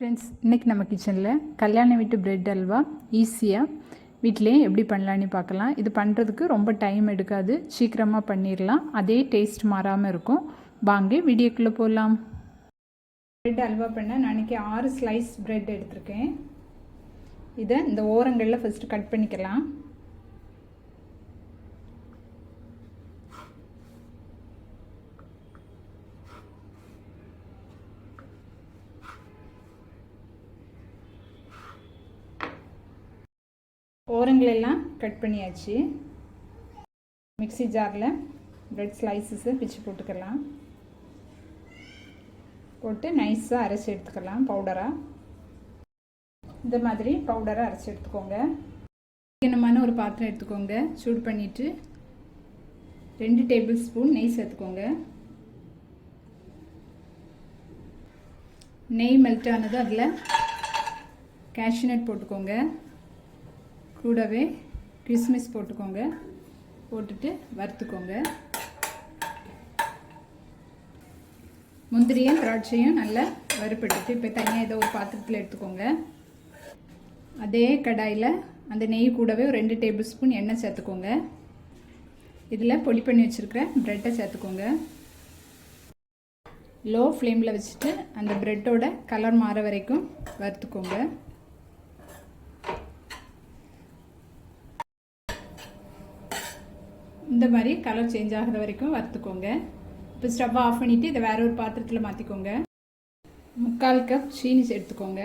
Friends இன்றைக்கி நம்ம கிச்சனில் கல்யாண வீட்டு பிரெட் அல்வா ஈஸியாக வீட்டிலே எப்படி பண்ணலான்னு பார்க்கலாம். இது பண்ணுறதுக்கு ரொம்ப டைம் எடுக்காது. சீக்கிரமாக பண்ணிடலாம் அதே டேஸ்ட் மாறாமல் இருக்கும். வாங்க வீடியோக்குள்ளே போகலாம் பிரெட் அல்வா பண்ண நான் இன்றைக்கி ஆறு ஸ்லைஸ் பிரெட் எடுத்திருக்கேன். இதை இந்த ஓரங்களில் ஃபஸ்ட்டு கட் பண்ணிக்கலாம். ஓரங்களெல்லாம் கட் பண்ணியாச்சு. மிக்ஸி ஜாரில் பிரெட் ஸ்லைசஸை பிச்சு போட்டுக்கலாம். போட்டு நைஸாக அரைச்சி எடுத்துக்கலாம் பவுடராக இந்த மாதிரி பவுடராக அரைச்சி எடுத்துக்கோங்க. சீக்கனமான ஒரு பாத்திரம் எடுத்துக்கோங்க. சூடு பண்ணிவிட்டு ரெண்டு டேபிள் ஸ்பூன் நெய் சேர்த்துக்கோங்க. நெய் மெல்ட் ஆனது அதில் கேஷ்யூநட் போட்டுக்கோங்க. கூடவே கிஸ்மிஸ் போட்டுக்கோங்க. போட்டுட்டு வறுத்துக்கோங்க. முந்திரியும் திராட்சையும் நல்லா வறுப்பட்டுட்டு இப்போ தனியாக ஏதோ ஒரு பாத்திரத்தில் எடுத்துக்கோங்க. அதே கடாயில் அந்த நெய் கூடவே ஒரு ரெண்டு டேபிள் ஸ்பூன் எண்ணெய் சேர்த்துக்கோங்க. இதில் பொடி பண்ணி வச்சுருக்கிற ப்ரெட்டை சேர்த்துக்கோங்க. லோ ஃப்ளேமில் வச்சுட்டு அந்த ப்ரெட்டோட கலர் மாற வரைக்கும் வறுத்துக்கோங்க. இந்த மாதிரி கலர் சேஞ்ச் ஆகிற வரைக்கும் வறுத்துக்கோங்க. இப்போ ஸ்டவ்வை ஆஃப் பண்ணிவிட்டு இதை வேற ஒரு பாத்திரத்தில் மாற்றிக்கோங்க முக்கால் கப் சீனி சேர்த்துக்கோங்க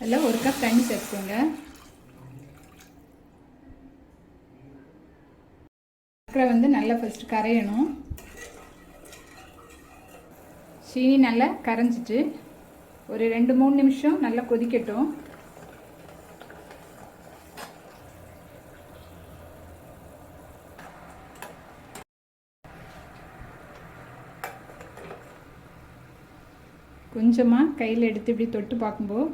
அதில் ஒரு கப் தண்ணி சேர்த்துக்கோங்க. சர்க்கரை வந்து நல்லா ஃபஸ்ட்டு கரையணும். சீனி நல்லா கரைஞ்சிட்டு ஒரு ரெண்டு மூணு நிமிஷம் நல்லா கொதிக்கட்டும். கொஞ்சமாக கையில் எடுத்து இப்படி தொட்டு பார்க்கும்போது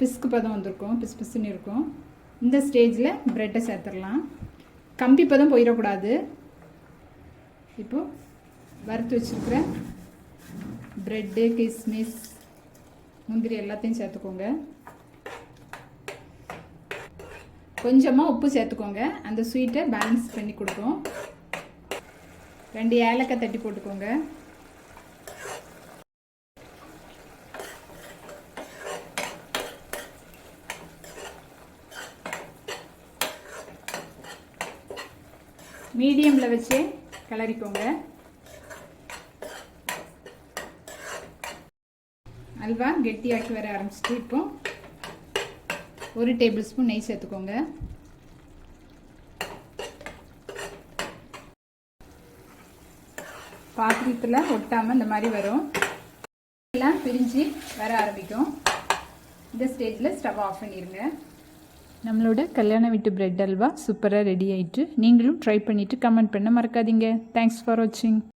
பிஸ்கு பதம் வந்திருக்கும் பிஸ் பிஸ்ன்னு இருக்கும். இந்த ஸ்டேஜில் ப்ரெட்டை சேர்த்துடலாம். கம்பி பதம் போயிடக்கூடாது. இப்போது வறுத்து வச்சுருக்கிற ப்ரெட்டு கிஸ்மிஸ் முந்திரி எல்லாத்தையும் சேர்த்துக்கோங்க. கொஞ்சமாக உப்பு சேர்த்துக்கோங்க. அந்த ஸ்வீட்டை பேலன்ஸ் பண்ணி கொடுக்கும். ரெண்டு ஏலக்காய் தட்டி போட்டுக்கோங்க. மீடியமில் வச்சு கிளறிக்கோங்க. அல்வா கெட்டியாக்கி வர ஆரம்பிச்சிட்டு இப்போ ஒரு டேபிள் ஸ்பூன் நெய் சேர்த்துக்கோங்க. பாத்திரத்தில் ஒட்டாமல் இந்த மாதிரி வரும். எல்லாம் பிரிஞ்சு வர ஆரம்பிக்கும். இந்த ஸ்டேஜில் ஸ்டவ் ஆஃப் பண்ணிடுங்க நம்மளோட கல்யாண வீட்டு பிரெட் அல்வா சூப்பராக ரெடி ஆயிட்டு நீங்களும் ட்ரை பண்ணிவிட்டு கமெண்ட் பண்ண மறக்காதீங்க. தேங்க்ஸ் ஃபார் வாட்சிங்